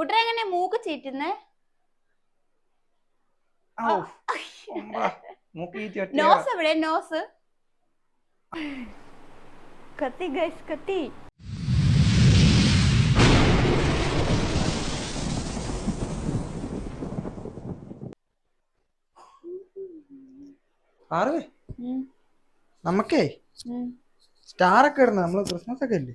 കുട്ടര എങ്ങനെ മൂക്ക് ചീറ്റുന്നേ. നോസ് എവിടെ? നോസ്. കത്തി ഗൈസ് കത്തി. പാറുവേ നമുക്കേ സ്റ്റാർ ഒക്കെ ഇടുന്നത് നമ്മൾ ക്രിസ്മസ് ഒക്കെ ഇല്ലേ?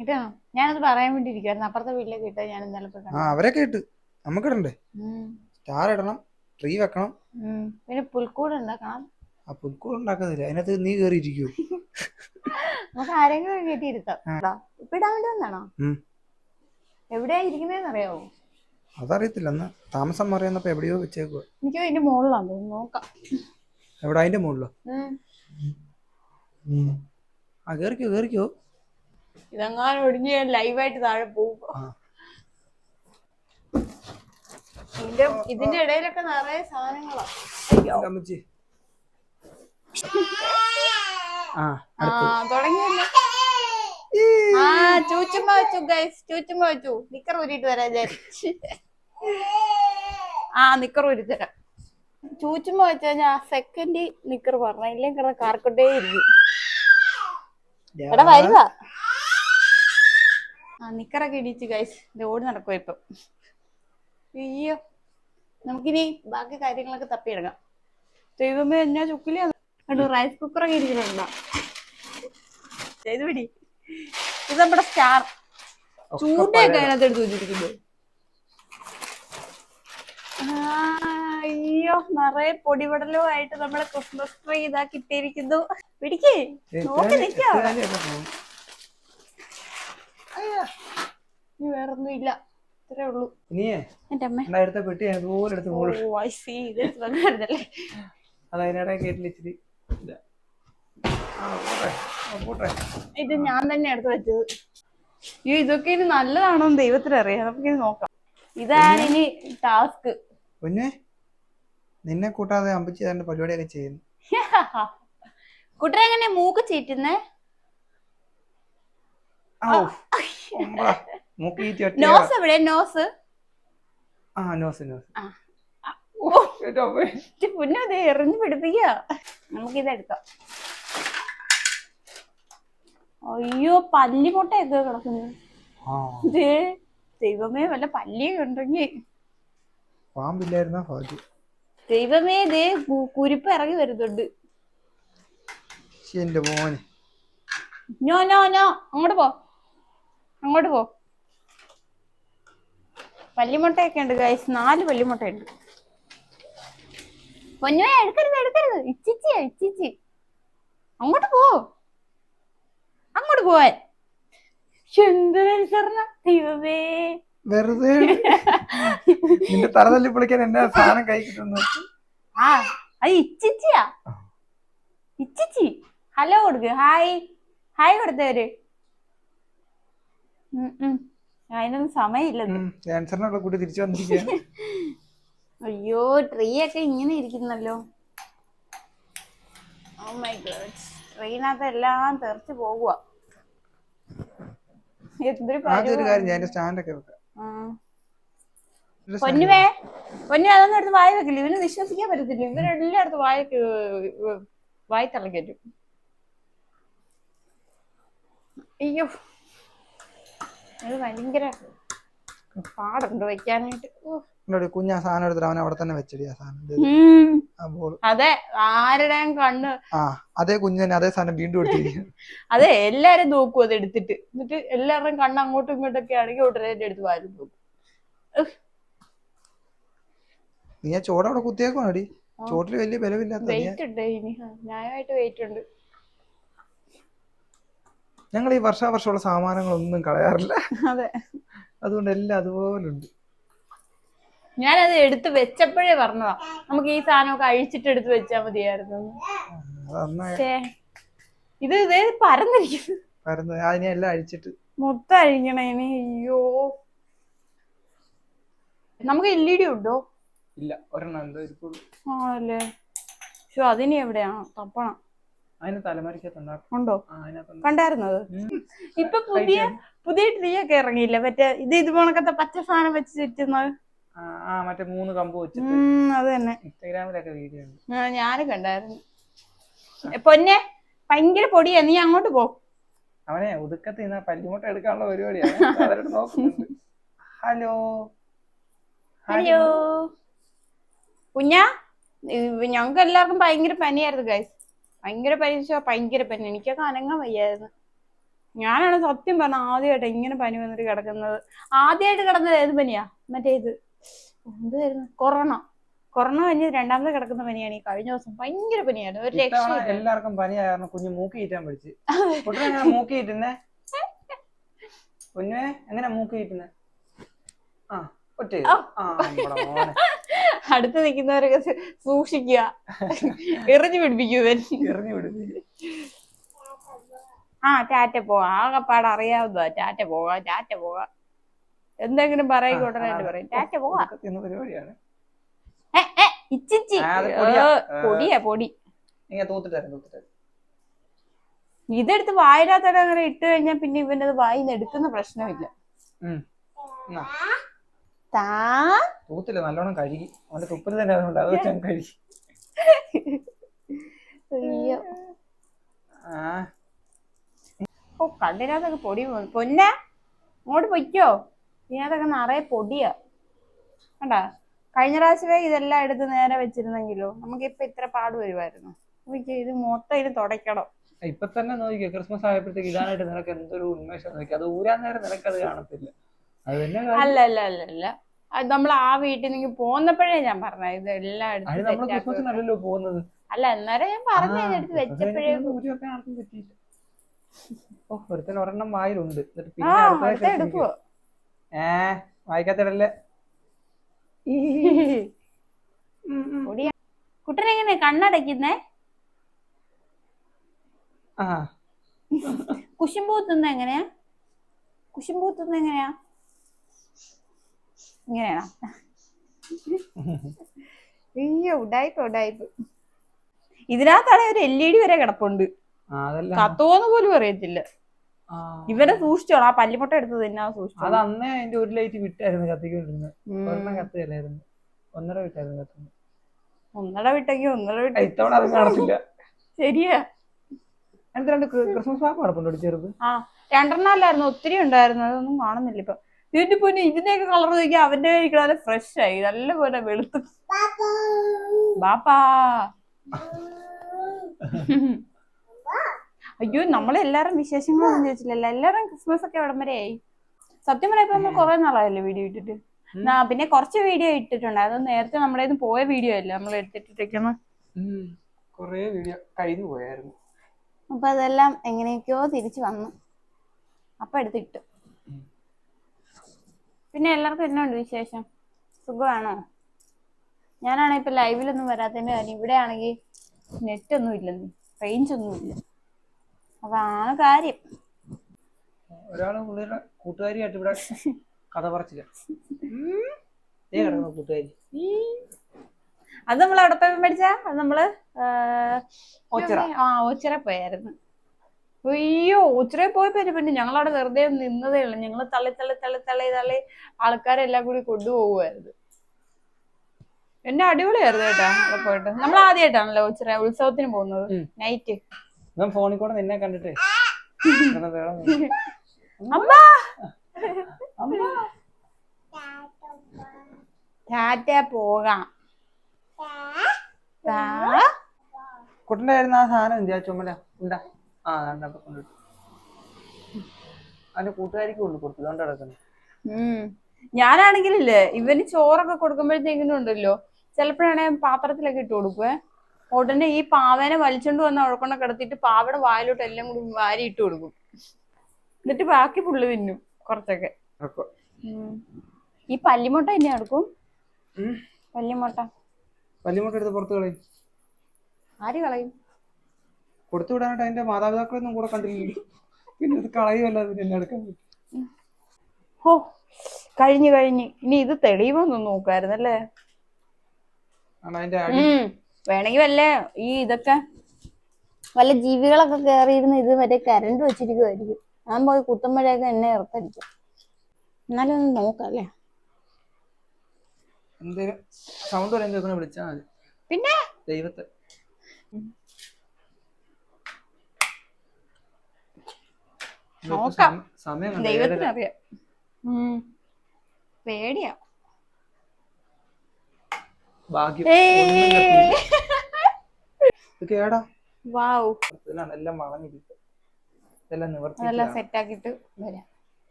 ഇട്ടോ ഞാനത് പറയാൻ വേണ്ടി ഇരിക്കുവായിരുന്നു അപ്പുറത്തെ വീട്ടിലേക്ക് ഞാൻ ഇന്നലെ പോയി ആ കണ്ടു. അവരൊക്കെ ഇട്ട് നമുക്കിടണ്ടേ ഉം. സ്റ്റാർ ഇടണം ട്രീ വെക്കണം. ഉം. പിന്നെ പുൽക്കൂട് ഉണ്ടാക്കണം ആ പുൽക്കൂട് ഉണ്ടാക്കുന്നില്ല. അതിനകത്ത് നീ കയറിയിരിക്കൂ നമുക്ക് ആരെങ്കിലും കയറ്റിയിരുത്താം ആ. ഇപ്പൊ ഇടാൻ വേണ്ടി വന്നാണോ? ഉം. എവിടെയാ ഇരിക്കുന്നതെന്ന് അറിയാവോ അതറിയത്തില്ല. അന്ന് താമസം എവിടെയോ വെച്ചേക്കുക എനിക്ക് ഇതിന്റെ മുകളിലാണ് തോന്നുന്നു. നോക്കാം. എവിടെ? അതിന്റെ മുകളിലോ? ഉം. ആ കേറിക്കോ കേറിക്കോ. ഇതെങ്ങാനും ഒടിഞ്ഞ് ഞാൻ ലൈവായിട്ട് താഴെ പോകും. ആ. ഇതിന്റെ ഇതിന്റെ ഇടയിലൊക്കെ നിറയെ സാധനങ്ങളാ. അമ്മച്ചി ആ ആ തുടങ്ങിയല്ലോ. ആ ചൂച്ചുമ്പ വെച്ചു ഗൈസ് ചൂച്ചുമ്പ വെച്ചു. നിക്കർ ഊരിട്ട് ആ നിക്കർ ഊരി തരാം ചൂച്ചുമ്പ വെച്ച് കഴിഞ്ഞാൽ ആ സെക്കൻഡ് നിക്കർ പറഞ്ഞ ഇല്ലെങ്കിൽ കിടന്ന് കാർക്കൊണ്ടേ ഇരിക്കും. എടാ വരുവാ. ആ നിക്കറൊക്കെ ഇടിച്ച് ഗൈസ് ഇത് ഓടി നടക്കുവാ ഇപ്പം. അയ്യോ. നമുക്കിനി ബാക്കി കാര്യങ്ങളൊക്കെ തപ്പിയെടുക്കാം. ദൈവമേ എന്നാ ചുക്കിലി? കണ്ടു റൈസ് കുക്കറൊക്കെ ഇരിക്കുന്നുണ്ടോ ചെയ്ത് പിടി. ഇത് നമ്മുടെ സ്റ്റാർ ചൂണ്ടയൊക്കെ അതിനകത്ത് എടുത്ത് വെച്ചിരിക്കുന്നു. അയ്യോ. നിറയെ പൊടിപടലും ആയിട്ട് നമ്മളെ ക്രിസ്മസ് ട്രീ ഇതാ കിട്ടിയിരിക്കുന്നു. പിടിക്കേ. നോക്കി നിൽക്കാം ഇനി വേറൊന്നും ഇല്ല ഇത്രേ ഉള്ളൂ. എന്റെ അമ്മ. എടുത്ത പെട്ടി അതുപോലെ എടുത്ത് ഓ മോൾ ഐ സി ഇത് വന്നായിരുന്നല്ലേ അത് അതിനിടെ കേട്ടില്ല ഇച്ചിരി ആ, പോട്ടെ. ആ, ഇത് ഞാൻ തന്നെ എടുത്ത് വെച്ചത്. അയ്യോ ഇതൊക്കെ ഇനി നല്ലതാണോ ദൈവത്തിന് അറിയാം. നമുക്ക് നോക്കാം. ഇതാണ് ഇനി ടാസ്ക് പിന്നെ നിന്നെ കൂട്ടാതെ അമ്പിച്ച് തന്റെ പരിപാടിയൊക്കെ ചെയ്യുന്നു. കുട്ടരെ എങ്ങനെ മൂക്ക് ചീറ്റുന്നേ? മൂക്കി. നോസ് എവിടെ? നോസ്? ആ നോസ് നോസ്. പിന്നെ ഓ എറിഞ്ഞു പിടിപ്പിക്ക. നമുക്കിത് എടുക്കാം. അയ്യോ പല്ലിമുട്ടയൊക്കെ കിടക്കുന്നു. ആ. ദേ, ദൈവമേ വല്ല പല്ലിയൊക്കെ ഉണ്ടെങ്കിൽ പാമ്പില്ലായിരുന്ന ഭാഗ്യം ദൈവമേ ദേ കുരുപ്പ് ഇറങ്ങി വരുന്നുണ്ട്. എന്റെ മോനെ. No no no. അങ്ങോട്ട് പോ. അങ്ങോട്ട് പോ. പല്ലിമുട്ടയൊക്കെ ഉണ്ട് ഗൈസ് നാല് പല്ലിമുട്ടയുണ്ട്. പൊന്നുവേ എടുക്കരുത് എടുക്കരുത്. ഇച്ചിച്ചിയാ ഇച്ചിച്ചി. അങ്ങോട്ട് പോ. അങ്ങോട്ട് പോവാൻ. എന്തൊരനുസരണ ദൈവമേ. വെറുതെ. നിന്റെ തല തല്ലി പൊളിക്കാൻ എന്നാ സാധനം കൈ കിട്ടുന്നു. ആ അത് ഇച്ചിച്ചിയാ. ഇച്ചിച്ചി. ഹലോ കൊടുക്ക്. ഹായ്. ഹായ് കൊടുത്തവര്. ഉം, ഉം. അതിനൊന്നും സമയമില്ല ക്യാൻസറിനുള്ള കൂട്ടി തിരിച്ചു വന്നിരിക്കുക അയ്യോ ട്രീ ഒക്കെ ഇങ്ങനെ ഇരിക്കുന്നല്ലോ ഓ മൈ ഗോഡ് ട്രെയിനകത്ത് എല്ലാം തെറിച്ച് പോകുക പൊന്നുവേ പൊന്നു അതൊന്നും എടുത്ത് വായി വെക്കില്ല. ഇവന് വിശ്വസിക്കാൻ പറ്റത്തില്ല. ഇവരെല്ലായിടത്ത് വായക്ക് വായി തള്ളിക്കറ്റും അയ്യോ. അത് ഭയങ്കര പാടുണ്ട് വെക്കാനായിട്ട്. കുഞ്ഞാ സാധനം എടുത്തിട്ട് അവൻ അവിടെ തന്നെ വെച്ചടി ആ സാധനം. അതെ ആരുടെയും കണ്ണ്. ആ അതേ കുഞ്ഞ് തന്നെ അതേ സാധനം വീണ്ടും അതെ എല്ലാരും നോക്കും അത് എടുത്തിട്ട്. എന്നിട്ട് എല്ലാവരുടെയും കണ്ണ് അങ്ങോട്ടും ഇങ്ങോട്ടൊക്കെ ആണെങ്കിൽ ഉടനെ എടുത്ത് വാരും നോക്കും. നീ ആ ചോട് അവിടെ വലിയ ബലമില്ലാത്ത വെയിറ്റ് ഉണ്ട് ഇനി. ന്യായമായിട്ട് വെയിറ്റ് ഉണ്ട്. ഞങ്ങൾ ഈ വർഷാവർഷമുള്ള സാമാനങ്ങളൊന്നും കളയാറില്ല. അതെ. അതുകൊണ്ട് എല്ലാം അതുപോലെ ഉണ്ട് ഞാനത് എടുത്ത് വെച്ചപ്പോഴേ പറഞ്ഞതാ. നമുക്ക് ഈ സാധനമൊക്കെ അഴിച്ചിട്ട് എടുത്ത് വെച്ചാ മതിയായിരുന്നു. ഇത് ഇതേ പരന്നിരിക്കുന്നു. പരന്ന്. അതിനെ എല്ലാം അഴിച്ചിട്ട്. മൊത്തം അഴിക്കണേ ഇനി. അയ്യോ. നമുക്ക് എൽ ഇ ഡി ഉണ്ടോ? ഇല്ല. ഒരെണ്ണം ആണല്ലേ. അതിനി എവിടെയാ? തപ്പണം. അതിന് തലമറിക്കത്തുണ്ടാക്കും ഉണ്ടോ? കണ്ടായിരുന്നത്? ഇപ്പൊ പുതിയ പുതിയ ട്രീ ഒക്കെ ഇറങ്ങിയില്ല? മറ്റേ ഇത് ഇത് പോണക്കത്തെ പച്ച സാധനം വെച്ച് ചുറ്റുന്നത്? ആ മറ്റേ മൂന്ന് കമ്പ് വെച്ചിട്ട്. അത് തന്നെ. ഇൻസ്റ്റാഗ്രാമിലൊക്കെ വീഡിയോ ഉണ്ട്. ഞാനും കണ്ടായിരുന്നു. പൊന്നെ ഭയങ്കര പൊടിയാ. നീ അങ്ങോട്ട് പോ. അവനെ ഒതുക്കത്തിൽ നിന്ന് പല്ലിമുട്ട എടുക്കാനുള്ള പരിപാടിയാണ്. അവരോട് നോക്കുന്നുണ്ട്. ഹലോ. ഹലോ. കുഞ്ഞാ ഞങ്ങൾക്ക് എല്ലാവർക്കും ഭയങ്കര പനിയായിരുന്നു ഗൈസ് ഭയങ്കര പനി ഭയങ്കര പനി. എനിക്കൊക്കെ അനങ്ങാൻ വയ്യായിരുന്നു. ഞാനാണ് സത്യം പറഞ്ഞ ആദ്യമായിട്ട് ഇങ്ങനെ പനി വന്നിട്ട് കിടക്കുന്നത്. ആദ്യമായിട്ട് കിടന്നത് ഏത് പനിയാ? മറ്റേ ഇത്. എന്തായിരുന്നു? കൊറോണ. കൊറോണ കഴിഞ്ഞ് രണ്ടാമത് കിടക്കുന്ന പനിയാണ് ഈ കഴിഞ്ഞ ദിവസം. ഭയങ്കര പനിയായിരുന്നു. ഒരു ലക്ഷം എല്ലാവർക്കും പനിയായിരുന്നു കുഞ്ഞു മൂക്കി ഈറ്റാൻ പഠിച്ച്. മൂക്കി ഈറ്റുന്നേ? കുഞ്ഞെ എങ്ങനെ മൂക്കി ഈറ്റുന്നേ? ആ ഒറ്റ ആ. അടുത്ത് നിൽക്കുന്നവരൊക്കെ സൂക്ഷിക്കുക. എറിഞ്ഞു പിടിപ്പിക്കൂ എറിഞ്ഞു ആ ടാറ്റ പോവാ. ആകെപ്പാട് അറിയാവുന്നതാ. ടാറ്റ പോവാ ടാറ്റ പോവാ. എന്തെങ്കിലും പറയും ഉടനായിട്ട് പറയും. ടാറ്റ പോവാ. പരിപാടിയാണ്. ഇച്ചിച്ചി പൊടിയാ. പൊടി. ഇതെടുത്ത് വായിലാത്തോടെ അങ്ങനെ ഇട്ട് കഴിഞ്ഞാൽ പിന്നെ ഇവന്റെ അത് വായിന്ന് എടുക്കുന്ന പ്രശ്നമില്ല. താ. തൂത്തില്ല നല്ലോണം കഴുകി. അവന്റെ തുപ്പൽ തന്നെ അതുകൊണ്ട് അത് വെച്ചാൽ കഴുകി. അയ്യോ. ആ. ഓ കണ്ണിനകത്തൊക്കെ പൊടി പൊന്നെ അങ്ങോട്ട് പൊയ്ക്കോ. ഇതിനകത്തൊക്കെ നിറയെ പൊടിയാ. കണ്ടാ? കഴിഞ്ഞ പ്രാവശ്യമേ ഇതെല്ലാം എടുത്ത് നേരെ വെച്ചിരുന്നെങ്കിലോ നമുക്ക് നമുക്കിപ്പൊ ഇത്ര പാട് വരുമായിരുന്നു ഇത് മൊത്തം ഇത് തുടയ്ക്കണം. ഇപ്പൊ തന്നെ നോക്കിയോ ക്രിസ്മസ് ആയപ്പോഴത്തേക്ക് ഇടാനായിട്ട് നിനക്ക് എന്തൊരു ഉന്മേഷം. നോക്കി അത് ഊരാൻ നേരം നിനക്ക് അത് കാണത്തില്ല. അല്ല അല്ല അല്ല അല്ല. അത് നമ്മൾ ആ വീട്ടിൽ നിന്ന് പോന്നപ്പോഴേ ഞാൻ പറഞ്ഞ ഇത് എല്ലാം എടുത്ത് പോകുന്നത്. അല്ല അന്നേരം ഞാൻ പറഞ്ഞു എടുത്ത് വെച്ചപ്പോഴേ ഒരുത്തൻ ഒരെണ്ണം വായിലുണ്ട്. എടുക്കുവോ? ഏ വായിക്കാത്തടല്ലേ കുട്ടനെങ്ങനെ കണ്ണടയ്ക്കുന്നേ? കുശുമ്പൂത്തുന്ന എങ്ങനെയാ കുശുമ്പൂത്തുന്ന എങ്ങനെയാ ഇങ്ങനെയാണോ? അയ്യോ ഉടായ്പ ഉടായ്പ. ഇതിനകത്താണെ ഒരു എൽ ഇ ഡി വരെ കിടപ്പുണ്ട്. കത്തോന്ന് പോലും അറിയത്തില്ല. ഇവരെ സൂക്ഷിച്ചോളാം. ആ പല്ലിമുട്ട എടുത്തത് എന്നാ സൂക്ഷിച്ചു അത് അന്നേ അതിന്റെ ഒരു ലൈറ്റ് വിട്ടായിരുന്നു കത്തിക്കൊണ്ടിരുന്നത്. ഒരെണ്ണം കത്തിയല്ലായിരുന്നു. ഒന്നര വിട്ടായിരുന്നു കത്തുന്നത് ഒന്നട വിട്ടെങ്കിൽ ഒന്നര വിട്ട. ഇത്തവണ അത് കാണത്തില്ല. ശരിയാ. അതിനകത്ത് രണ്ട് ക്രിസ്മസ് പാപ്പ് കിടപ്പുണ്ടോ ചെറുത്. ആ രണ്ടെണ്ണം അല്ലായിരുന്നു ഒത്തിരി ഉണ്ടായിരുന്നു. അതൊന്നും കാണുന്നില്ല ഇപ്പൊ. ഇതിന്റെ പൊന്നെ ഇതിന്റെയൊക്കെ കളർ നോക്കിയാൽ അവന്റെ കഴിക്കണ ഫ്രഷ് ആയി. നല്ല പോലെ വെളുത്ത്. ബാപ്പാ. അയ്യോ നമ്മളെല്ലാരും വിശേഷങ്ങളൊന്നും ചോദിച്ചില്ലല്ലോ. എല്ലാരും ക്രിസ്മസ് ഒക്കെ എവിടം വരെ ആയി? സത്യം പറഞ്ഞാൽ ഇപ്പൊ നമ്മൾ കുറെ നാളായല്ലേ വീഡിയോ ഇട്ടിട്ട്. പിന്നെ കുറച്ച് വീഡിയോ ഇട്ടിട്ടുണ്ട്. അത് നേരത്തെ നമ്മുടെ പോയ വീഡിയോ അല്ലേ നമ്മൾ എടുത്തിട്ടിരിക്കുന്നത്? കൊറേ വീഡിയോ കഴിഞ്ഞു പോയായിരുന്നു. അപ്പൊ അതെല്ലാം എങ്ങനെയൊക്കെയോ തിരിച്ചു വന്നു. അപ്പൊ എടുത്തിട്ടു. പിന്നെ എല്ലാവർക്കും എന്നാണ്ട് വിശേഷം? സുഖമാണോ? ഞാനാണെ ഇപ്പൊ ലൈവിലൊന്നും വരാത്തതിന്റെ കാര്യം ഇവിടെ ആണെങ്കിൽ നെറ്റ് ഒന്നും ഇല്ലെന്ന് റേഞ്ച് ഒന്നും ഇല്ല. അപ്പൊ ആണ് കാര്യം. ഒരാൾ പുള്ളിയുടെ കൂട്ടുകാരിയായിട്ട് ഇവിടെ കഥ പറച്ചില്ല. ഏ കിടക്കുന്ന കൂട്ടുകാരി. അത് നമ്മൾ അവിടെ പോയി മേടിച്ച? അത് നമ്മൾ ഓച്ചിറ. ആ ഓച്ചിറ പോയായിരുന്നു. അയ്യോ ഓച്ചിറ പോയപ്പോ എന്റെ ഞങ്ങൾ ഞങ്ങളവിടെ വെറുതെ നിന്നതേ ഉള്ളു. ഞങ്ങൾ തള്ളി തള്ളി തള്ളി തള്ളി തള്ളി ആൾക്കാരെല്ലാം കൂടി കൊണ്ടുപോകുമായിരുന്നു എന്നെ അടിപൊളിയായിരുന്നു കേട്ടാ അവിടെ പോയിട്ട്. നമ്മൾ ആദ്യമായിട്ടാണല്ലോ ഉച്ചര ഉത്സവത്തിന് പോകുന്നത്. നൈറ്റ് ഫോണിൽ കൂടെ നിന്നെ കണ്ടിട്ട്. അമ്മ! അമ്മ. ടാറ്റ പോകാം. കുട്ടന്റെ ആയിരുന്നു ആ സാധനം എന്തിയാ? ചുമല. ഉണ്ടാ. ആ കണ്ടപ്പോ കൊണ്ടിട്ടു അവന്റെ കൂട്ടുകാരിക്ക് കൊണ്ട് കൊടുത്തു. കൊണ്ട് കിടക്കുന്നു ഞാനാണെങ്കിലില്ലേ ഇവന് ചോറൊക്കെ കൊടുക്കുമ്പോഴത്തേക്കിനും ഉണ്ടല്ലോ ചിലപ്പോഴാണെ പാത്രത്തിലൊക്കെ ഇട്ട് കൊടുക്കുവേ. ഉടനെ ഈ പാവേനെ വലിച്ചോണ്ട് വന്ന് ഉഴക്കൊണ്ട കിടത്തിട്ട് കിടത്തിയിട്ട് പാവയുടെ വായിലോട്ട് എല്ലാം കൂടി വാരി ഇട്ട് കൊടുക്കും. എന്നിട്ട് ബാക്കി പുള്ളി തിന്നും കുറച്ചൊക്കെ. ഈ പല്ലിമുട്ട എന്നെ എടുക്കും? പല്ലിമുട്ട. പല്ലിമുട്ട എടുത്ത് പുറത്ത് കളയും. ആര് കളയും? കൊടുത്തു വിടാനായിട്ട് അതിന്റെ മാതാപിതാക്കളൊന്നും കൂടെ കണ്ടില്ല പിന്നെ ഇത് കളയുമല്ല പിന്നെ എന്നെ എടുക്കാൻ പറ്റും കഴിഞ്ഞു കഴിഞ്ഞു. ഇനി ഇത് തെളിവൊന്നും നോക്കായിരുന്നല്ലേ വേണമെങ്കിൽ വല്ല ഈ ഇതൊക്കെ വല്ല ജീവികളൊക്കെ കയറിയിരുന്ന് ഇത് മറ്റേ കരണ്ട് വെച്ചിരിക്കുമായിരിക്കും ഞാൻ പോയി കുത്തുമ്പോഴേക്ക് എന്നെ ഇറക്കടിക്കും. എന്നാലും ഒന്ന് നോക്കല്ലേ സൗണ്ട് വിളിച്ചാൽ പിന്നെ? ദൈവത്തെ നോക്കാം. സമ- സമയം കണ്ടോ? ഏഴര. ദൈവത്തിനറിയാം ഉം. പേടിയാ ഭാഗ്യം ഏയ്. ഒന്നും കത്തിയില്ല. ഇത് കേടാ വാവ് ഇതിലാണ് എല്ലാം വളഞ്ഞിരിക്കും ഇതെല്ലാം നിവർത്തി അതെല്ലാം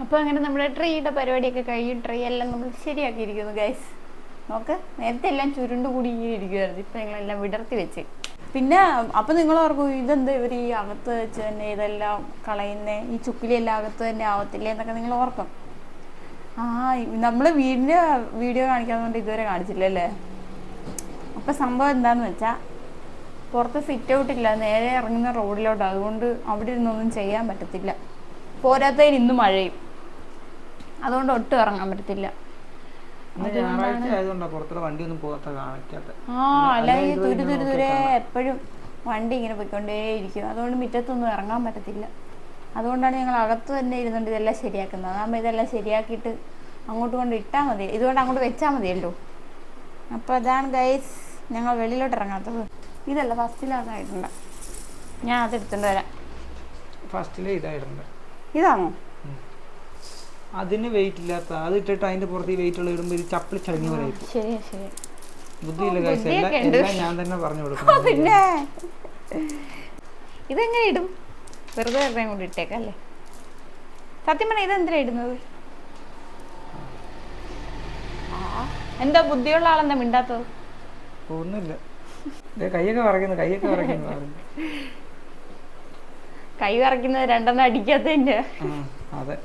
അപ്പൊ അങ്ങനെ നമ്മുടെ ട്രീയുടെ പരിപാടിയൊക്കെ കഴിയും ട്രീ എല്ലാം നമ്മൾ ശരിയാക്കിയിരിക്കുന്നു ഗൈസ് നോക്ക് നേരത്തെ എല്ലാം ചുരുണ്ട് കൂടി ഇരിക്കുമായിരുന്നു ഇപ്പൊ ഞങ്ങളെല്ലാം വിടർത്തി വെച്ച്. പിന്നെ അപ്പൊ നിങ്ങൾ ഓർക്കും ഇതെന്താ ഇവർ ഈ അകത്ത് വെച്ച് തന്നെ ഇതെല്ലാം കളയുന്നേ? ഈ ചുക്കിലെല്ലാം അകത്ത് തന്നെ ആവത്തില്ലേ എന്നൊക്കെ നിങ്ങൾ ഓർക്കും. ആ നമ്മൾ വീടിന്റെ വീഡിയോ കാണിക്കാത്തതുകൊണ്ട് ഇതുവരെ കാണിച്ചില്ലല്ലേ? അപ്പൊ സംഭവം എന്താന്ന് വെച്ചാ പുറത്ത് സിറ്റ് ഇല്ല നേരെ ഇറങ്ങുന്ന റോഡിലോട്ട്. അതുകൊണ്ട് അവിടെ ഇരുന്നൊന്നും ചെയ്യാൻ പറ്റത്തില്ല. പോരാത്തതിന് ഇന്ന് മഴയും. അതുകൊണ്ട് ഒട്ടും ഇറങ്ങാൻ പറ്റത്തില്ല. ഞായറാഴ്ച ആയതുകൊണ്ടാ പുറത്തുള്ള പോകാത്ത കാണിക്കാത്ത. ആ അല്ലെങ്കിൽ തുരു തുരു തുരേ എപ്പോഴും വണ്ടി ഇങ്ങനെ പോയിക്കൊണ്ടേയിരിക്കും. അതുകൊണ്ട് മുറ്റത്തൊന്നും ഇറങ്ങാൻ പറ്റത്തില്ല. അതുകൊണ്ടാണ് ഞങ്ങൾ അകത്ത് തന്നെ ഇരുന്നുകൊണ്ട് ഇതെല്ലാം ശരിയാക്കുന്നത്. അതാകുമ്പോൾ ഇതെല്ലാം ശരിയാക്കിയിട്ട് അങ്ങോട്ട് കൊണ്ട് ഇട്ടാൽ മതി. ഇതുകൊണ്ട് അങ്ങോട്ട് വെച്ചാൽ മതിയല്ലോ. അപ്പോൾ അതാണ് ഗൈസ് ഞങ്ങൾ വെളിയിലോട്ട് ഇറങ്ങാത്തത്. ഇതല്ല ഫസ്റ്റിലാതായിട്ടുണ്ട് ഞാൻ അത് എടുത്തുകൊണ്ട് വരാം. ഫസ്റ്റിലെ ഇതായിട്ടുണ്ട്. ഇതാണോ? അതിന് വെയിറ്റ് ഇല്ലാത്ത അത് ഇട്ടിട്ട് അതിന്റെ പുറത്ത് വെയിറ്റ് ഉള്ള ഇടുമ്പോൾ ഇത് ചപ്പിളി ചടങ്ങി പറയും ആയിരിക്കും. ശരി ബുദ്ധിയില്ല എല്ലാം എല്ലാം ഞാൻ തന്നെ പറഞ്ഞു കൊടുക്കും പിന്നെ. ഇതെങ്ങനെ ഇടും? വെറുതെ വെറുതെ കൊണ്ട് ഇട്ടേക്കാം അല്ലേ? സത്യം പറഞ്ഞാൽ ഇതെന്തിനാ ഇടുന്നത്? എന്താ ബുദ്ധിയുള്ള ആളെന്താ മിണ്ടാത്തത്? ഒന്നുമില്ല. കൈയൊക്കെ വറക്കുന്നു കൈയൊക്കെ വറക്കുന്നു കൈ വറക്കുന്നത് രണ്ടെണ്ണം അടിക്കാത്തതിന്റെ. അതെ.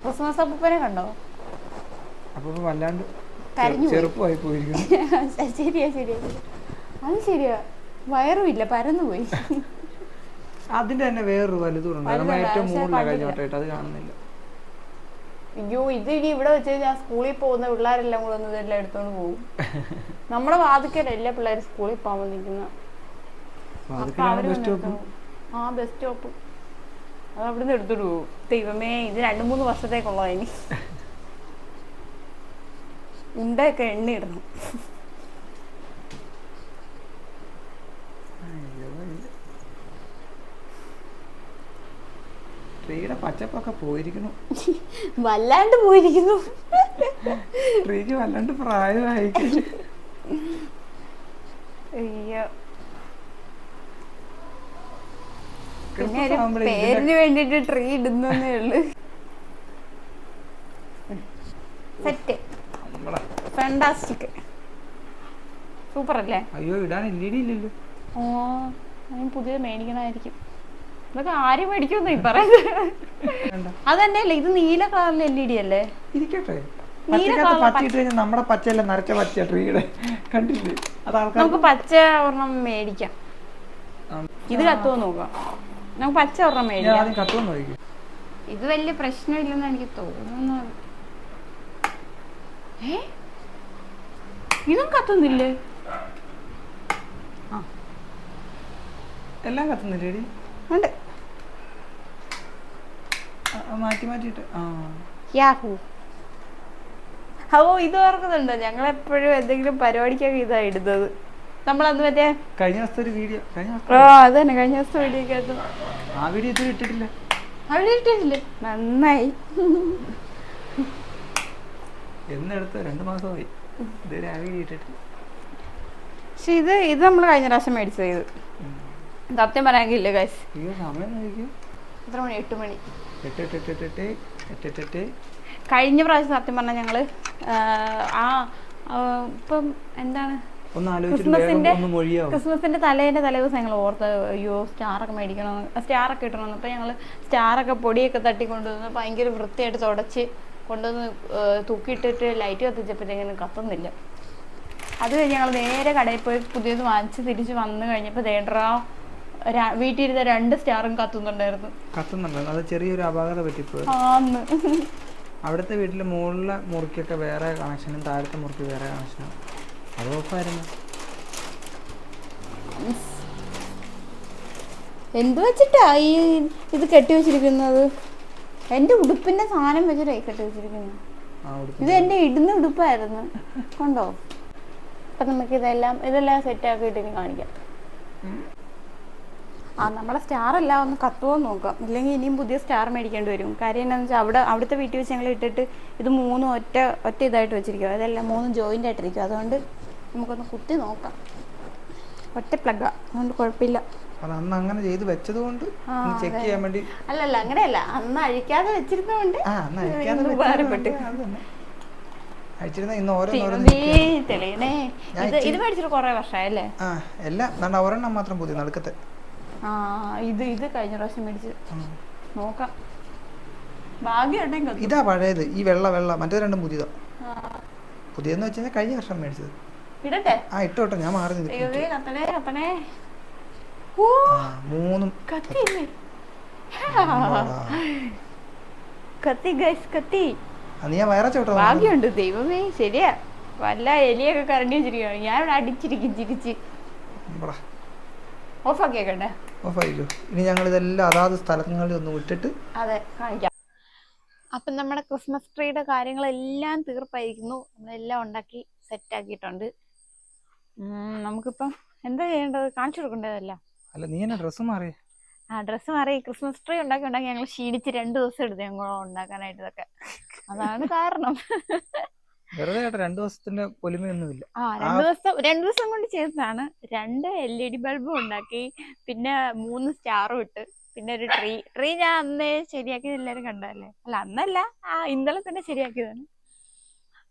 ക്രിസ്മസ് അപ്പൂപ്പനെ കണ്ടോ വല്ലാണ്ട്. ചെറുപ്പമായി പോയിരിക്കുന്നു. ശരിയാ ശരിയാ. അത് ശരിയാ. വയറുമില്ല ഇല്ല പരന്നു പോയി. അതിന്റെ തന്നെ വേറൊരു വലുതുണ്ട് ഏറ്റവും. കഴിഞ്ഞോട്ടായിട്ട് അത് കാണുന്നില്ല. അയ്യോ ഇത് ഇനി ഇവിടെ വെച്ച് ഞാൻ സ്കൂളിൽ പോകുന്ന പിള്ളേരെല്ലാം കൂടെ ഒന്ന് ഇതെല്ലാം എടുത്തോണ്ട് പോകും. നമ്മുടെ വാതിക്കല എല്ലാ പിള്ളേരും സ്കൂളിൽ പോകാൻ നിൽക്കുന്ന അതൊക്കെയാണ് ബസ് സ്റ്റോപ്പ് ആ ബസ് സ്റ്റോപ്പ് അത് അവിടുന്ന് എടുത്തോണ്ട് പോകും ദൈവമേ ഇത് രണ്ടു മൂന്ന് വർഷത്തേക്കുള്ളതാ ഇനി. ഉണ്ടൊക്കെ എണ്ണ ഇടണം. ട്രീയുടെ പച്ചപ്പൊക്കെ പോയിരിക്കുന്നു. വല്ലാണ്ട് പോയിരിക്കുന്നു. ട്രീക്ക് വല്ലാണ്ട് പ്രായമായി അയ്യോ. പിന്നെ ഒരു പേരിന് വേണ്ടിട്ട് ട്രീ ഇടുന്നേ ഉള്ളു. സെറ്റ്. ഫാന്റാസ്റ്റിക് സൂപ്പർ അല്ലേ? അയ്യോ ഇടാൻ ഇല്ലല്ലോ. ഓ ഞാൻ പുതിയത് മേടിക്കണമായിരിക്കും. ഇതൊക്കെ ആരും മേടിക്കുമെന്ന് ഈ പറയുന്നത്? അതന്നെയല്ലേ ഇത് നീല കളറിലെ എൽ ഇ ഡി അല്ലേ? ഇരിക്കട്ടെ. നമ്മുടെ പച്ചയല്ല നരച്ച പച്ച ട്രീയുടെ കണ്ടില്ലേ? അത് ആൾക്കാർ നമുക്ക് പച്ച ഒരെണ്ണം മേടിക്കാം. ഇത് കത്തുവോ നോക്കാം. നമുക്ക് പച്ച ഒരെണ്ണം മേടിക്കാം. ഇത് വലിയ പ്രശ്നമില്ലെന്ന് എനിക്ക് തോന്നുന്നു. ഏ? ഇതും കത്തുന്നില്ലേ? എല്ലാം കത്തുന്നില്ലേടി? ഉണ്ട്. മാറ്റി മാറ്റിയിട്ട്. ആ. യാഹൂ. ഓ ഇത് ഓർക്കുന്നുണ്ടോ? ഞങ്ങൾ എപ്പോഴും എന്തെങ്കിലും പരിപാടിക്കൊക്കെ ഇതാ ഇടുന്നത്. നമ്മളന്ന് മറ്റേ കഴിഞ്ഞ ദിവസത്തെ ഒരു വീഡിയോ കഴിഞ്ഞ ഓ അത് തന്നെ കഴിഞ്ഞ ദിവസത്തെ വീഡിയോക്കകത്ത് ആ വീഡിയോ ഇതുവരെ ഇട്ടിട്ടില്ല. അവിടെ ഇട്ടിട്ടില്ലേ. നന്നായി. എന്നെടുത്ത് രണ്ട് മാസമായി. ഇതുവരെ ആ വീഡിയോ ഇട്ടിട്ടില്ല. പക്ഷെ ഇത് ഇത് നമ്മൾ കഴിഞ്ഞ പ്രാവശ്യം മേടിച്ചത് ഇത്. സത്യം പറയാനില്ല ഗൈസ് അയ്യോ സമയം നോക്കിയോ എത്ര മണി? എട്ട് മണി. എട്ട് എട്ട് എട്ട് എട്ട് എട്ട് എട്ട് എട്ട് എട്ട്. കഴിഞ്ഞ പ്രാവശ്യം സത്യം പറഞ്ഞാൽ ഞങ്ങൾ ആ, ഇപ്പം എന്താണ്? ക്രിസ്മസിന്റെ ക്രിസ്മസിന്റെ തലേന്റെ തലേദിവസം ഞങ്ങൾ ഓർത്ത് അയ്യോ സ്റ്റാറൊക്കെ മേടിക്കണം സ്റ്റാറൊക്കെ ഇട്ടണം അപ്പൊ ഞങ്ങൾ സ്റ്റാറൊക്കെ പൊടിയൊക്കെ തട്ടി കൊണ്ടുവന്ന് ഭയങ്കര വൃത്തിയായിട്ട് തുടച്ച് കൊണ്ടുവന്ന് തൂക്കിയിട്ടിട്ട് ലൈറ്റ് കത്തിച്ചപ്പോഴത്തേക്കും കത്തുന്നില്ല. അത് കഴിഞ്ഞ് ഞങ്ങൾ നേരെ കടയിൽ പോയി പുതിയത് വാങ്ങിച്ച് തിരിച്ച് വന്നു കഴിഞ്ഞപ്പോൾ തേടറാ വീട്ടിലിരുന്ന രണ്ട് സ്റ്റാറും കത്തുന്നുണ്ടായിരുന്നു. കത്തുന്നുണ്ടായിരുന്നു. അത് ചെറിയൊരു അപാകത പറ്റിപ്പോയി. അവിടുത്തെ വീട്ടിലെ മുകളിലെ മുറിക്കൊക്കെ വേറെ കണക്ഷനും താഴത്തെ മുറിക്ക് വേറെ കണക്ഷനും. അത് ഓഫായിരുന്നു എന്ത് വെച്ചിട്ടാ ഈ ഇത് കെട്ടി വെച്ചിരിക്കുന്നത്? എന്റെ ഉടുപ്പിന്റെ സാധനം വെച്ചിട്ടാ ഈ കെട്ടി വെച്ചിരിക്കുന്നത്. ഇത് എന്റെ ഇടുന്ന ഉടുപ്പായിരുന്നു. കൊണ്ടോ? അപ്പൊ നമുക്ക് ഇതെല്ലാം ഇതെല്ലാം സെറ്റ് ആക്കിയിട്ട് ഇനി കാണിക്കാം. ആ നമ്മുടെ സ്റ്റാർ എല്ലാം ഒന്ന് കത്തുമോ നോക്കാം. ഇല്ലെങ്കിൽ ഇനിയും പുതിയ സ്റ്റാർ മേടിക്കേണ്ടി വരും. കാര്യം എന്താണെന്ന് വെച്ചാൽ അവിടെ അവിടുത്തെ വീട്ടിൽ വെച്ച് ഞങ്ങൾ ഇട്ടിട്ട് ഇത് മൂന്നും ഒറ്റ ഒറ്റ ഇതായിട്ട് വെച്ചിരിക്കും അതെല്ലാം മൂന്നും ജോയിന്റ് ആയിട്ടിരിക്കും അതുകൊണ്ട് നമുക്കൊന്ന് കുത്തി നോക്കാം. ഒറ്റ പ്ലഗാ. അതുകൊണ്ട് കുഴപ്പമില്ല. അത് അന്ന് അങ്ങനെ ചെയ്ത് വെച്ചത് കൊണ്ട് ചെക്ക് ചെയ്യാൻ വേണ്ടി അല്ലല്ല അങ്ങനെയല്ല. അന്ന് അഴിക്കാതെ വെച്ചിരുന്നോണ്ട് ഇത് ഉപകാരപ്പെട്ടു. മേടിച്ചിട്ട് കുറെ വർഷമായല്ലേ എല്ലാം ഒരെണ്ണം മാത്രം പുതിയ നടുക്കത്തെ. ഇത് ഇത് കഴിഞ്ഞ പ്രാവശ്യം മേടിച്ച് നോക്കാം. ഭാഗ്യം ഇതാ പഴയത് ഈ വെള്ള വെള്ള. മറ്റേ രണ്ടും പുതിയതാ. പുതിയെന്ന് വെച്ചാൽ കഴിഞ്ഞ വർഷം മേടിച്ചത്. ഇടട്ടെ? ആ ഇട്ടോ ഇട്ടോ ഞാൻ മാറി മൂന്നും. കത്തി ഗൈസ് കത്തി. വയറ ചോട്ടോ ഭാഗ്യമുണ്ട് ദൈവമേ ശരിയാ. വല്ല എലിയൊക്കെ കറണ്ടി വെച്ചിരിക്കുകയാണ് ഞാൻ ഇവിടെ അടിച്ചിരിക്കും ചിരിച്ച്. ഓഫായിക്കോ ഇനി ഞങ്ങൾ ഇതെല്ലാം അതാത് സ്ഥലങ്ങളിൽ ഒന്ന് വിട്ടിട്ട് അതെ കാണിക്കാം. അപ്പം നമ്മുടെ ക്രിസ്മസ് ട്രീയുടെ കാര്യങ്ങളെല്ലാം തീർപ്പായിരിക്കുന്നു. നമ്മളെല്ലാം ഉണ്ടാക്കി സെറ്റ് ആക്കിയിട്ടുണ്ട് നമുക്കിപ്പം എന്താ ചെയ്യേണ്ടത്? കാണിച്ചു കൊടുക്കേണ്ടതല്ല? അല്ല നീ എന്നെ ഡ്രസ്സ് മാറി? ആ ഡ്രസ്സ് മാറി. ക്രിസ്മസ് ട്രീ ഉണ്ടാക്കി ഉണ്ടാക്കി ഞങ്ങൾ ക്ഷീണിച്ച് രണ്ട് ദിവസം എടുത്തു ഞങ്ങൾ ഉണ്ടാക്കാനായിട്ട് ഇതൊക്കെ അതാണ് കാരണം. വെറുതെ രണ്ടു ദിവസത്തിന്റെ പൊലിമയൊന്നുമില്ല. ആ രണ്ട് ദിവസം രണ്ട് ദിവസം കൊണ്ട് ചെയ്തതാണ്. രണ്ട് എൽ ഇ ഡി ബൾബും ഉണ്ടാക്കി പിന്നെ മൂന്ന് സ്റ്റാറും ഇട്ട് പിന്നെ ഒരു ട്രീ ട്രീ ഞാൻ അന്നേ ശരിയാക്കിയത് എല്ലാവരും കണ്ടതല്ലേ? അല്ല അന്നല്ല. ആ ഇന്നലെ തന്നെ ശരിയാക്കിയതാണ്.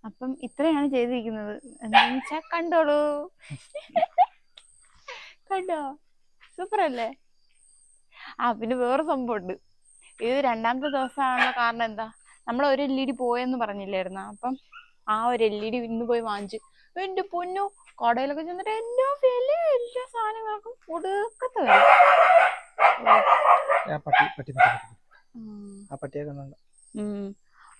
അപ്പം ഇത്രയാണ് ചെയ്തിരിക്കുന്നത്. എന്താന്ന് വെച്ചാ കണ്ടോളൂ. കണ്ടോ? സൂപ്പർ അല്ലേ ആ പിന്നെ വേറെ സംഭവം ഉണ്ട് ഇത് രണ്ടാമത്തെ ദിവസമാണല്ലോ കാരണം എന്താ? നമ്മൾ ഒരു എൽ ഇ ഡി പോയെന്ന് പറഞ്ഞില്ലായിരുന്നു? അപ്പം ആ ഒരു എൽ ഇ ഡി ഇന്ന് പോയി വാങ്ങിച്ചു. എന്റെ പൊന്നു കടയിലൊക്കെ ചെന്നിട്ട് എല്ലാ വില? എല്ലാ സാധനങ്ങൾക്കും ഒടുക്കത്തെ വില ആ പട്ടി പട്ടി നിക്ക്, ആ പട്ടിയൊക്കെ ഉണ്ട്. ഉം.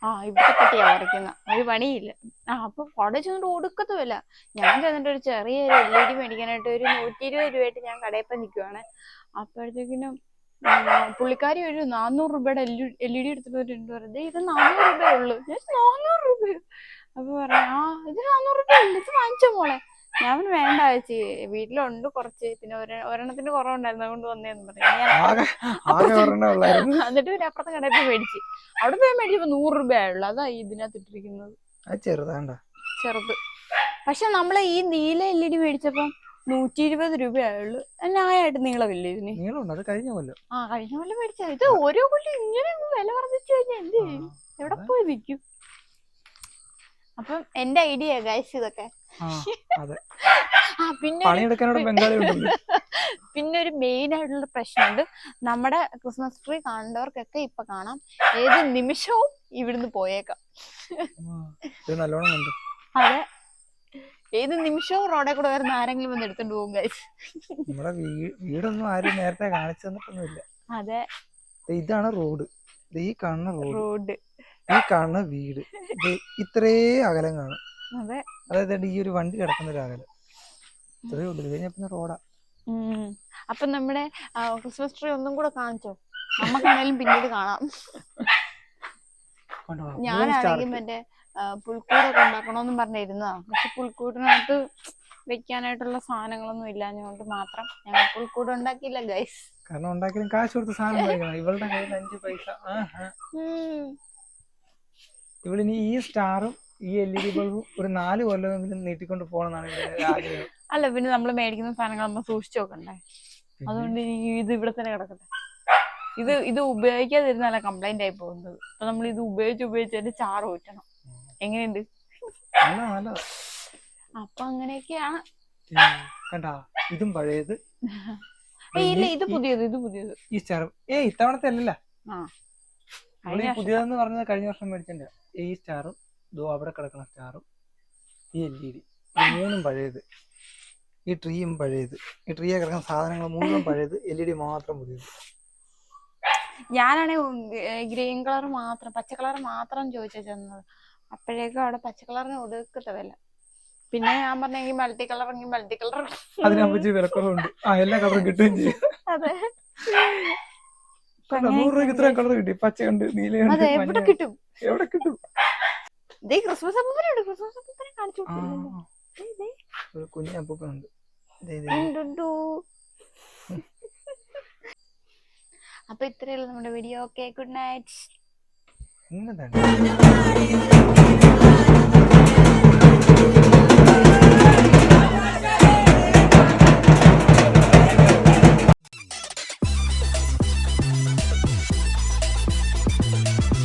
ആ ഇവിടെ പറ്റിയാ വരയ്ക്കുന്ന ഒരു പണിയില്ല. ആ അപ്പൊ കടയിൽ ചെന്നിട്ട് ഒടുക്കത്തെ വില ഞാൻ ചെന്നിട്ട് ഒരു ചെറിയ എൽ ഇ ഡി മേടിക്കാനായിട്ട് ഒരു നൂറ്റി ഇരുപത് രൂപയായിട്ട് ഞാൻ കടയപ്പം നിൽക്കുവാണ് അപ്പോഴത്തേക്കിനും പുള്ളിക്കാരി ഒരു നാനൂറ് രൂപയുടെ എൽ എൽ ഇ ഡി എടുത്തിട്ട് വന്നിട്ട് പറയുന്നത് ഇത് നാനൂറ് രൂപയേ ഉള്ളൂ. ഞാൻ നാനൂറ് രൂപയോ? അപ്പൊ പറയാം ആ ഇത് നാനൂറ് രൂപയല്ലേ ഇത് വാങ്ങിച്ചോ മോളെ. ഞാൻ വേണ്ട ചേച്ചി. വീട്ടിലുണ്ട് കുറച്ച്. പിന്നെ ഒരെ- ഒരെണ്ണത്തിന്റെ കുറവുണ്ടായിരുന്നു. അതുകൊണ്ട് വന്നേന്ന് പറഞ്ഞു. എന്നിട്ട് പിന്നെ അപ്പുറത്തെ കടയിൽ പോയി മേടിച്ച്. അവിടെ പോയി മേടിച്ചപ്പോ നൂറ് രൂപയുള്ളു അതാ ഇതിനകത്ത് ഇട്ടിരിക്കുന്നത്. ചെറുതാണ്ട. ചെറുത്. പക്ഷെ നമ്മൾ ഈ നീല എൽ ഇ ഡി മേടിച്ചപ്പം നൂറ്റി ഇരുപത് രൂപയുള്ളു ന്യായമായിട്ട് നീളമില്ല ഇതിന്? നീളമുണ്ട്. അത് കഴിഞ്ഞ കൊല്ലം. ആ കഴിഞ്ഞ കൊല്ലം മേടിച്ചത്. ഇത് ഓരോ കൊല്ലം ഇങ്ങനെ വില വർദ്ധിച്ചു കഴിഞ്ഞാൽ എന്ത് ചെയ്യും? എവിടെ പോയി വിൽക്കും? അപ്പം എന്റെ ഐഡിയ ഗൈസ് ഇതൊക്കെ. അതെ. പിന്നെ ബംഗാളി പിന്നെ ഒരു മെയിൻ ആയിട്ടുള്ള പ്രശ്നമുണ്ട്. നമ്മുടെ ക്രിസ്മസ് ട്രീ കാണേണ്ടവർക്കൊക്കെ ഇപ്പൊ കാണാം. ഏത് നിമിഷവും ഇവിടുന്ന് പോയേക്കാം. അതെ. ഏത് നിമിഷവും റോഡെ കൂടെ വരുന്ന ആരെങ്കിലും വന്ന് എടുത്തോണ്ട് പോകും ഗൈസ് നമ്മുടെ വീടൊന്നും ആരും നേരത്തെ കാണിച്ചു തന്നിട്ടൊന്നുമില്ല. അതെ. ഇതാണ് റോഡ് ഈ കാണുന്ന റോഡ് റോഡ് ഈ കാണുന്ന വീട് ഇത് ഇത്രേ അകലം കാണും. അതായത് ഈ ഒരു വണ്ടി കിടക്കുന്ന ഒരു അകലം. ഇത്രേ ഉള്ളൂ. ഇത് കഴിഞ്ഞാൽ പിന്നെ റോഡാ. അപ്പൊ നമ്മുടെ ക്രിസ്മസ് ട്രീ ഒന്നും കൂടെ കാണിച്ചോ? നമുക്കാണേലും പിന്നീട് കാണാം. ഞാനാണെങ്കിൽ എന്റെ മറ്റേ പുൽക്കൂടൊക്കെ ഉണ്ടാക്കണമെന്നും പറഞ്ഞിരുന്നതാ. പക്ഷെ പുൽക്കൂടിനകത്ത് വെക്കാനായിട്ടുള്ള സാധനങ്ങളൊന്നും ഇല്ലാഞ്ഞുകൊണ്ട് മാത്രം ഞങ്ങൾ പുൽക്കൂട് ഉണ്ടാക്കിയില്ല ഗൈസ് കാരണം ഉണ്ടാക്കിയാലും കാശ് കൊടുത്ത് സാധനം ഇവളുടെ കയ്യിൽ അഞ്ച് പൈസ. ആഹാ. ഇവളിനി ഈ സ്റ്റാറും ഈ എൽ ഇ ഡി ബൾബും ഒരു നാല് കൊല്ലമെങ്കിലും നീട്ടിക്കൊണ്ട് പോകണമെന്നാണ് ആഗ്രഹം. അല്ല പിന്നെ നമ്മൾ മേടിക്കുന്ന സാധനങ്ങൾ നമ്മൾ സൂക്ഷിച്ചു നോക്കണ്ടേ അതുകൊണ്ട് ഇനി ഇത് ഇവിടെ തന്നെ കിടക്കട്ടെ. ഇത് ഇത് ഉപയോഗിക്കാതിരുന്നല്ല കംപ്ലൈന്റ് ആയി പോകുന്നത്. അപ്പൊ നമ്മൾ ഇത് ഉപയോഗിച്ച് ഉപയോഗിച്ച് അതിന്റെ ചാറ് ഊറ്റണം. എങ്ങനെയുണ്ട്? അപ്പൊ അങ്ങനെയൊക്കെയാണ്. കണ്ടാ ഇതും പഴയത്. ഇല്ല ഇത് പുതിയത് ഇത് പുതിയത്. ഈ സ്റ്റാർ ഏ ഇത്തവണത്തെ അല്ലല്ല ആ നമ്മൾ ഈ കഴിഞ്ഞ പുതിയതെന്ന് പറഞ്ഞത് കഴിഞ്ഞ വർഷം മേടിച്ചിട്ടുണ്ട് ഈ സ്റ്റാറും ഇതോ അവിടെ കിടക്കുന്ന സ്റ്റാറും ഈ എൽ ഇ ഡി. ഈ മൂന്നും പഴയത്. ഈ ട്രീയും പഴയത്. ഈ ട്രീയെ കിടക്കുന്ന സാധനങ്ങൾ മൂന്നും പഴയത് എൽ ഇ ഡി മാത്രം പുതിയത്. ഞാനാണെ ഗ്രീൻ കളർ മാത്രം പച്ച കളർ മാത്രം ചോദിച്ചാ ചെന്നത് അപ്പോഴേക്കും അവിടെ പച്ച കളറിന് ഒടുക്കത്തെ വില പിന്നെ ഞാൻ പറഞ്ഞെങ്കിൽ മൾട്ടി കളർ മൾട്ടി കളർ അതിനപ്പറ്റി വിലക്കുറവുണ്ട്. ആ എല്ലാ കളറും കിട്ടുകയും ചെയ്യും. അതെ. നൂറ് രൂപയ്ക്ക് ഇത്രയും കളർ കിട്ടി. നീലയുണ്ട് അതെ എവിടെ കിട്ടും? എവിടെ കിട്ടും? ദേ ക്രിസ്മസ് അപ്പൂപ്പനുണ്ട് ക്രിസ്മസ് അപ്പൂപ്പനെ കാണിച്ചു ആ. ദേ, ദേ. ഒരു കുഞ്ഞു അപ്പൂപ്പനുണ്ട് ദേ, ദേ. ഉണ്ടുണ്ടു. അപ്പൊ ഇത്രയുള്ള നമ്മുടെ വീഡിയോ ഓക്കെ ഗുഡ് നൈറ്റ് എന്നതാണ്